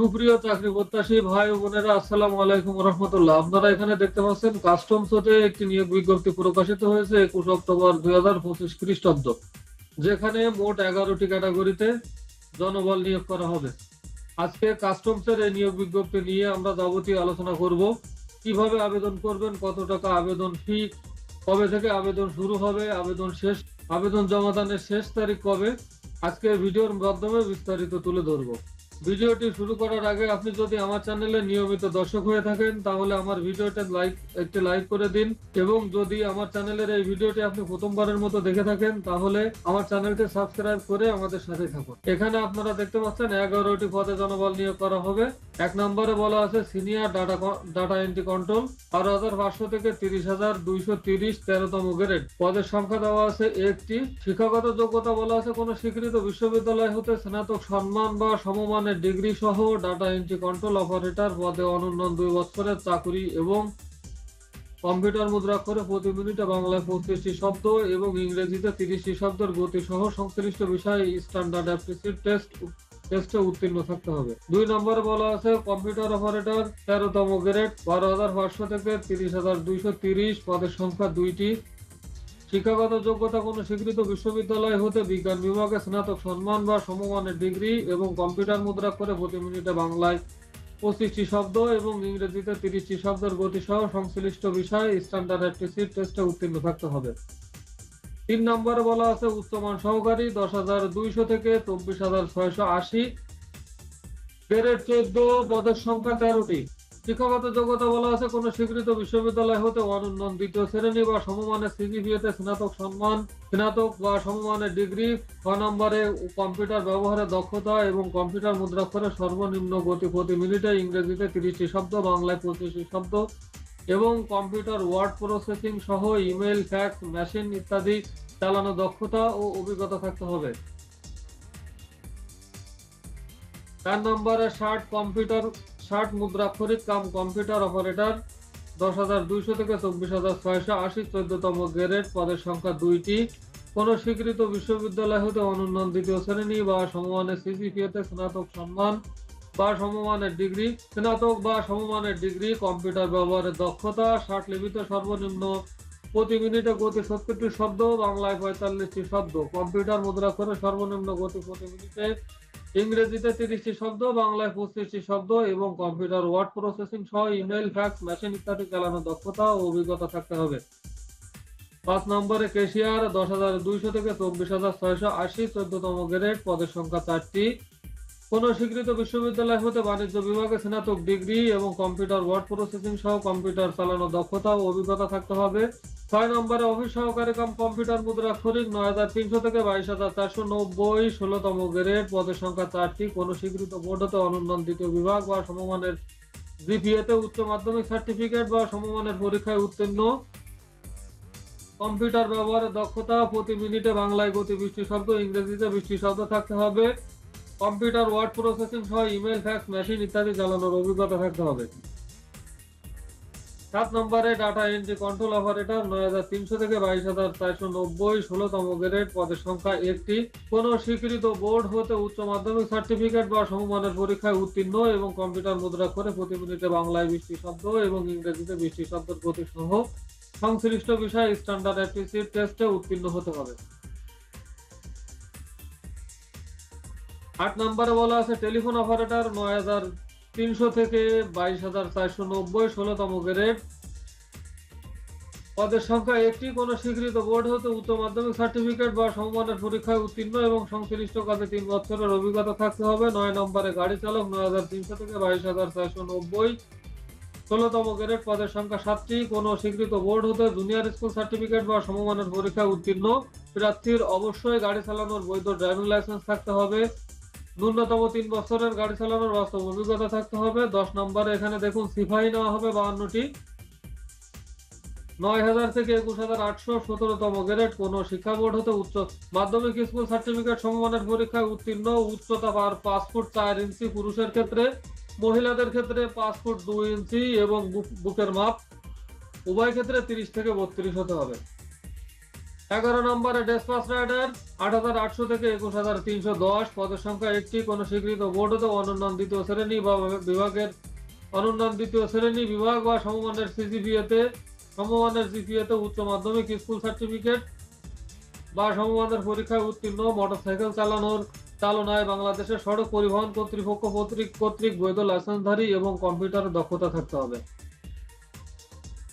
সুপ্রিয় চাকরি প্রত্যাশী ভাই বোনেরা, আসসালামু আলাইকুম রহমতুল্লাহ আপনারা এখানে দেখতে পাচ্ছেন কাস্টমস হতে একটি নিয়োগ বিজ্ঞপ্তি প্রকাশিত হয়েছে একুশ অক্টোবর দুই হাজার পঁচিশ খ্রিস্টাব্দ, যেখানে মোট এগারোটি ক্যাটাগরিতে জনবল নিয়োগ করা হবে। আজকে কাস্টমসের এই নিয়োগ বিজ্ঞপ্তি নিয়ে আমরা যাবতীয় আলোচনা করব। কীভাবে আবেদন করবেন, কত টাকা আবেদন ফি, কবে থেকে আবেদন শুরু হবে, আবেদন শেষ, আবেদন জমাদানের শেষ তারিখ কবে আজকে ভিডিওর মাধ্যমে বিস্তারিত তুলে ধরবো। ভিডিওটি শুরু করার আগে আপনি যদি আমার চ্যানেলে নিয়মিত দর্শক হয়ে থাকেন, তাহলে আমার ভিডিওটা লাইক, একটি লাইক করে দিন। এবং যদি আমার চ্যানেলের এই ভিডিওটি আপনি প্রথমবারের মতো দেখে থাকেন, তাহলে আমার চ্যানেলটি সাবস্ক্রাইব করে আমাদের সাথে থাকুন। এখানে আপনারা দেখতে পাচ্ছেন, এগারোটি পদে জনবল নিয়োগ করা হবে। এক নম্বরে বলা আছে, senior data data entry control, বারো হাজার পাঁচশো থেকে তিরিশ হাজার দুইশো তিরিশ তেরোতম গ্রেড। পদের সংখ্যা দেওয়া আছে একটি। শিক্ষাগত যোগ্যতা বলা আছে, কোনো স্বীকৃত বিশ্ববিদ্যালয় হতে স্নাতক সম্মান বা সমমানের ডিগ্রি সহ ডাটা এন্ট্রি কন্ট্রোল অপারেটর পদে অনুন্নয়ন দুই বছরের চাকুরি এবং কম্পিউটার মুদ্রাক্ষরে প্রতি মিনিটে বাংলায় পঁচিশটি শব্দ এবং ইংরেজিতে তিরিশটি শব্দের গতি সহ সংশ্লিষ্ট বিষয়ে স্ট্যান্ডার্ড অ্যাপ্টিটিউড টেস্ট টেস্টে উত্তীর্ণ থাকতে হবে। দুই নম্বরে বলা আছে কম্পিউটার অপারেটর তেরোতম গ্রেড বারো হাজার পাঁচশো থেকে তিরিশ হাজার দুইশো তিরিশ পদের সংখ্যা দুইটি। শিক্ষাগত যোগ্যতা কোনো স্বীকৃত বিশ্ববিদ্যালয় হতে বিজ্ঞান বিভাগে স্নাতক সম্মান বা সমমানের ডিগ্রি এবং কম্পিউটার মুদ্রা করে প্রতি মিনিটে বাংলায় পঁচিশটি শব্দ এবং ইংরেজিতে তিরিশটি শব্দের গতি সহ সংশ্লিষ্ট বিষয়ে স্ট্যান্ডার্ড অ্যাপ্টিসিড টেস্টে উত্তীর্ণ থাকতে হবে। তিন নম্বরে বলা আছে, উচ্চমান সহকারী দশ হাজার দুইশো থেকে চব্বিশ হাজার ছয়শো আশি। গ্রেড চোদ্দ পদের সংখ্যা তেরোটি। শিক্ষাগত যোগ্যতা বলা আছে, কোন স্বীকৃত বিশ্ববিদ্যালয় হতে অনুন্নয়ন দ্বিতীয় শ্রেণি বা সমমানের সিজিপিএতে স্নাতক সম্মান, স্নাতক বা সমমানের ডিগ্রি ছয় নম্বরে কম্পিউটার ব্যবহারে দক্ষতা এবং কম্পিউটার মুদ্রাক্ষরে সর্বনিম্ন গতি প্রতি মিনিটে ইংরেজিতে তিরিশটি শব্দ, বাংলায় পঁচিশটি শব্দ এবং কম্পিউটার ওয়ার্ড প্রসেসিং সহ ইমেল, ফ্যাক্স, মেশিন ইত্যাদি চালানো দক্ষতা ও অভিজ্ঞতা থাকতে হবে। চার নম্বরে ষাট কম্পিউটার ষাট মুদ্রাক্ষরিক কাম কম্পিউটার অপারেটর, দশ হাজার দুইশো থেকে চব্বিশ হাজার ছয়শো আশি চোদ্দতম গ্রেড পদের সংখ্যা দুইটি। কোন স্বীকৃত বিশ্ববিদ্যালয় হতে অনুন্নয়ন দ্বিতীয় শ্রেণি বা সমমানের সিসিপিএতে স্নাতক সম্মান বা সমমানের ডিগ্রি, স্নাতক বা সমমানের ডিগ্রি, কম্পিউটার ব্যবহারের দক্ষতা, ষাট লিপিতে সর্বনিম্ন প্রতি মিনিটে গতি সত্তরটি শব্দ, বাংলায় পঁয়তাল্লিশটি শব্দ। কম্পিউটার মুদ্রা করে সর্বনিম্ন গতি প্রতি মিনিটে ইংরেজিতে তিরিশটি শব্দ, বাংলায় পঁচিশটি শব্দ এবং কম্পিউটার ওয়ার্ড প্রসেসিং সহ ইমেল ফ্যাক্স, মেশিন ইত্যাদি চালানোর দক্ষতা ও অভিজ্ঞতা থাকতে হবে। পাঁচ নম্বরে কেশিয়ার, দশ হাজার দুইশো থেকে চব্বিশ হাজার ছয়শো আশি চোদ্দতম গ্রেড, পদের সংখ্যা চারটি। কোন স্বীকৃত বিশ্ববিদ্যালয় হতে বাণিজ্য বিভাগে স্নাতক ডিগ্রি এবং কম্পিউটার ওয়ার্ড প্রসেসিং সহ কম্পিউটার চালানোর দক্ষতা ও অভিজ্ঞতা থাকতে হবে। ছয় নম্বরে অফিস সহকারী কাম কম্পিউটার মুদ্রা মুদ্রাক্ষরিক নয় হাজার তিনশো থেকে বাইশ হাজার চারশো নব্বই, ষোলোতম গ্রেড। পদের সংখ্যা চারটি। কোন স্বীকৃত বোর্ড হতে অনুন্নয়ন দ্বিতীয় বিভাগ বা সমমানের জিপিএতে উচ্চ মাধ্যমিক সার্টিফিকেট বা সমমানের পরীক্ষায় উত্তীর্ণ। কম্পিউটার ব্যবহারের দক্ষতা প্রতি মিনিটে বাংলায় গতি বৃষ্টি শব্দ, ইংরেজিতে বৃষ্টি শব্দ থাকতে হবে। কম্পিউটার, ওয়ার্ড প্রসেসিং সহ ইমেল, ফ্যাক্স, মেশিন ইত্যাদি চালানোর অভিজ্ঞতা থাকতে হবে। সাত নম্বরে ডাটা এন্ট্রি কন্ট্রোল অপারেটর, নয় হাজার তিনশো থেকে বাইশ হাজার চারশো নব্বই ষোলোতম গ্রেড পদের সংখ্যা একটি। কোন স্বীকৃত বোর্ড হতে উচ্চ মাধ্যমিক সার্টিফিকেট বা সমমানের পরীক্ষায় উত্তীর্ণ এবং কম্পিউটার মুদ্রা করে প্রতি মিনিটে বাংলায় বৃষ্টি শব্দ এবং ইংরেজিতে বৃষ্টি শব্দের গতি সহ সংশ্লিষ্ট বিষয়ে স্ট্যান্ডার্ড অ্যাপ্টিসিড টেস্টে উত্তীর্ণ হতে হবে। আট নম্বরে বলা আছে, টেলিফোন অপারেটর নয় হাজার তিনশো থেকে বাইশ হাজার চারশো নব্বই ষোলোতম গ্রেড। পদের সংখ্যা একটি, কোন স্বীকৃত বোর্ড হতে উচ্চ মাধ্যমিক সার্টিফিকেট বা সমমানের পরীক্ষায় উত্তীর্ণ এবং সংশ্লিষ্ট কাজে তিন বছরের অভিজ্ঞতা থাকতে হবে। নয় নম্বরে গাড়ি চালক নয় হাজার তিনশো থেকে বাইশ হাজার চারশো নব্বই ষোলোতম গ্রেড। পদের সংখ্যা সাতটি, কোন স্বীকৃত বোর্ড হতে জুনিয়র স্কুল সার্টিফিকেট বা সমমানের পরীক্ষায় উত্তীর্ণ। প্রার্থীর অবশ্যই গাড়ি চালানোর বৈধ ড্রাইভিং লাইসেন্স থাকতে হবে। ন্যূনতম তিন বছরের গাড়ি চালানোর বাস্তব অভিজ্ঞতা থাকতে হবে। দশ নম্বরে এখানে দেখুন সিপাহি নেওয়া হবে বাহান্নটি। নয় হাজার থেকে একুশ হাজার আটশো সতেরোতম গ্রেড। কোন শিক্ষা বোর্ড হতে উচ্চ মাধ্যমিক স্কুল সার্টিফিকেট সমমানের পরীক্ষায় উত্তীর্ণ। উচ্চতা পার ফুট চার ইঞ্চি পুরুষের ক্ষেত্রে, মহিলাদের ক্ষেত্রে ফুট দুই ইঞ্চি এবং বুক- বুকের মাপ উভয় ক্ষেত্রে তিরিশ থেকে বত্রিশ হতে হবে। এগারো নম্বরে ডেসপাস রাইডার আট হাজার আটশো থেকে একুশ হাজার তিনশো দশ। পদের সংখ্যা একটি। কোনো স্বীকৃত বোর্ড হতে অনুন্নয়ন দ্বিতীয় শ্রেণি বা বিভাগের অনুন্নয়ন দ্বিতীয় শ্রেণি বিভাগ বা সমমানের সিজিপিএতে সমমানের জিপিএতে উচ্চ মাধ্যমিক স্কুল সার্টিফিকেট বা সমমানের পরীক্ষায় উত্তীর্ণ, মোটরসাইকেল চালানোর চালনায় বাংলাদেশের সড়ক পরিবহন কর্তৃপক্ষ কর্তৃক কর্তৃক বৈধ লাইসেন্সধারী এবং কম্পিউটারের দক্ষতা থাকতে হবে।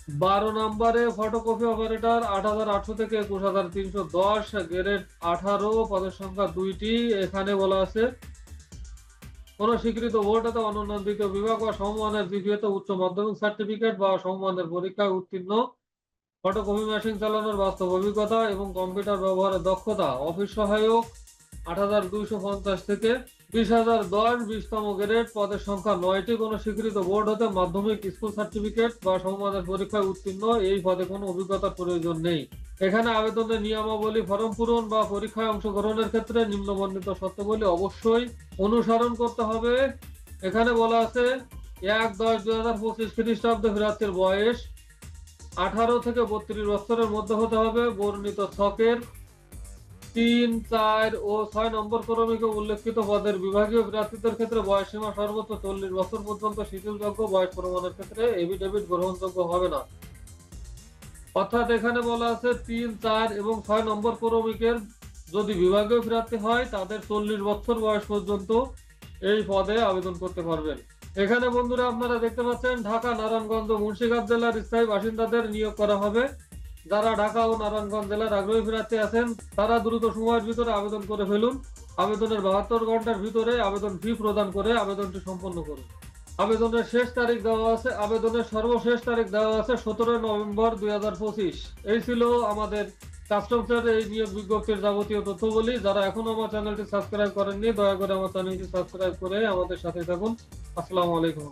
বারো নম্বরে ফটোকপি অপারেটর আট হাজার আটশো থেকে একুশ হাজার তিনশো দশ গ্রেড আঠারো, পদের সংখ্যা দুইটি, এখানে বলা আছে। কোন স্বীকৃত বোর্ড অথবা দ্বিতীয় বিভাগ বা সমমানের দ্বিতীয়ত উচ্চ মাধ্যমিক সার্টিফিকেট বা সমমানের পরীক্ষায় উত্তীর্ণ। ফটোকপি মেশিন চালানোর বাস্তব অভিজ্ঞতা এবং কম্পিউটার ব্যবহারের দক্ষতা, অফিস সহায়ক আট হাজার দুইশো পঞ্চাশ থেকে বিশ হাজার দশ, বিশতম গ্রেড পদের সংখ্যা নয়টি। কোনো স্বীকৃত বোর্ড হতে মাধ্যমিক, স্কুল সার্টিফিকেট বা সমমানের পরীক্ষায় উত্তীর্ণ, এই পদে কোনো অভিজ্ঞতার প্রয়োজন নেই। এখানে আবেদনের নিয়মাবলী, ফর্ম পূরণ বা পরীক্ষায় অংশগ্রহণের ক্ষেত্রে নিম্নবর্ণিত শর্তাবলী অবশ্যই অনুসরণ করতে হবে। এখানে বলা আছে, এক দশ দুই হাজার পঁচিশ খ্রিস্টাব্দ প্রার্থীর বয়স আঠারো থেকে বত্রিশ বছরের মধ্যে হতে হবে। বর্ণিত ছকের তিন, চার ও ছয় নম্বর ক্রমিকে উল্লেখিত পদের বিভাগীয় প্রার্থীদের ক্ষেত্রে বয়স সীমা সর্বোচ্চ চল্লিশ বছর পর্যন্ত শিথিলযোগ্য, বয়স প্রমাণের ক্ষেত্রে এফিডেভিট গ্রহণযোগ্য হবে না। অর্থাৎ এখানে বলা আছে তিন, চার এবং ছয় নম্বর ক্রমিকের যদি বিভাগীয় প্রার্থী হয়, তাদের চল্লিশ বছর বয়স পর্যন্ত এই পদে আবেদন করতে পারবেন। এখানে বন্ধুরা আপনারা দেখতে পাচ্ছেন, ঢাকা, নারায়ণগঞ্জ মুন্সিগঞ্জ জেলার স্থায়ী বাসিন্দাদের নিয়োগ করা হবে। যারা ঢাকা ও নারায়ণগঞ্জ জেলার আগ্রহী প্রার্থী আছেন, তারা দ্রুত সময়ের ভিতরে আবেদন করে ফেলুন। আবেদনের বাহাত্তর ঘণ্টার ভিতরে আবেদন ফি প্রদান করে আবেদনটি সম্পন্ন করুন। আবেদনের শেষ তারিখ দেওয়া আছে, আবেদনের সর্বশেষ তারিখ দেওয়া আছে সতেরো নভেম্বর দুই হাজার পঁচিশ। এই ছিল আমাদের কাস্টমসের এই নিয়োগ বিজ্ঞপ্তির যাবতীয় তথ্যগুলি। যারা এখনও আমার চ্যানেলটি সাবস্ক্রাইব করেননি, দয়া করে আমার চ্যানেলটি সাবস্ক্রাইব করে আমাদের সাথে থাকুন। আসসালামু আলাইকুম